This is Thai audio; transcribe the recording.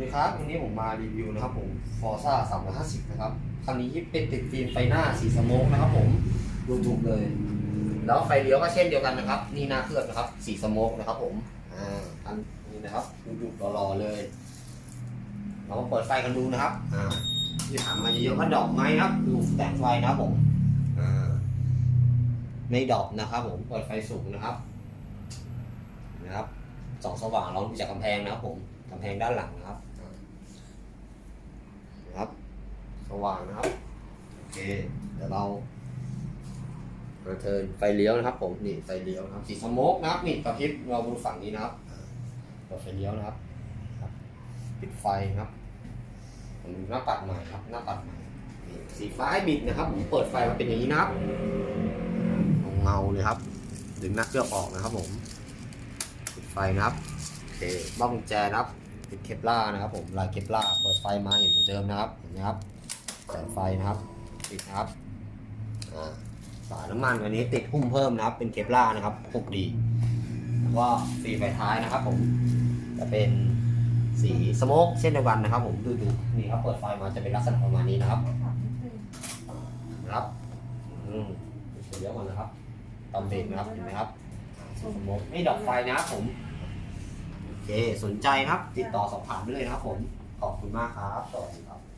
ดีครับวันนี้ผมมารีวิวนะครับผม Forza 350นะครับคันนี้เป็นติดฟิล์มไฟหน้าสีสโมกนะครับผมดูถูกเลย แล้วไฟเลี้ยวก็เช่นเดียวกันนะครับ นี่หน้าเคลือบนะครับ สีสโมกนะครับ ผมอ่าอันนี้นะครับดูดูรอๆเลย เรามาเปิดไฟกันดูนะครับอ่าที่ถามมาเยอะๆว่าดอกไหมนะครับดูแต่งไฟนะครับผมอ่าไม่ดอกนะครับผมเปิดไฟสูงนะครับนะครับสองสว่างเราดูจากกำแพงนะครับผมกำแพงด้านหลังนะครับ ส ว่างนะครับโอเคเดี๋ยวเรามาเทิร์นไฟเลี้ยวนะครับ ผมนี่ไฟเลี้ยวนะครับสีสโมกนะครับนี่กระพริบเราดูฝั่งนี้นะครับอ่าเปิดไฟเลี้ยวนะครับครับปิดไฟนะครับผมดูหน้าปัดใหม่ครับหน้าปัดใหม่นี่สีฟ้าให้บิดนะครับ ผมเปิดไฟมาเป็นอย่างนี้นะครับเงาๆเลยครับ ดึงหน้าเคลือบออกนะครับ ผมปิดไฟนะครับโอเคบ้องกุญแจนะครับปิดเคปล่าร์นะครับ ผมลายเคปล่าร์เปิดไฟมาเห็นเหมือนเดิมนะครับเห็นไหมครับ แสงไฟนะครับปิดนะครับอ่าฝาน้ำมันอันนี้ติดหุ้มเพิ่มนะครับ เป็นเคปล่านะครับปกดีแล้วก็ฟีไฟท้ายนะครับผมจะเป็นสีสโมกเช่นเดียวกันนะครับ ผมดูดูนี่ครับเปิดไฟมาจะเป็นลักษณะประมาณนี้นะครับนะครับอืมเดี๋ยวก่อนนะครับตอมเบรกนะครับเห็นไหมครับสีสโมกไม่ดอกไฟนะครับผมโอเคสนใจครับ ติดต่อสอบถามได้เลยนะครับผมขอบคุณมากครับสวัสดีครับ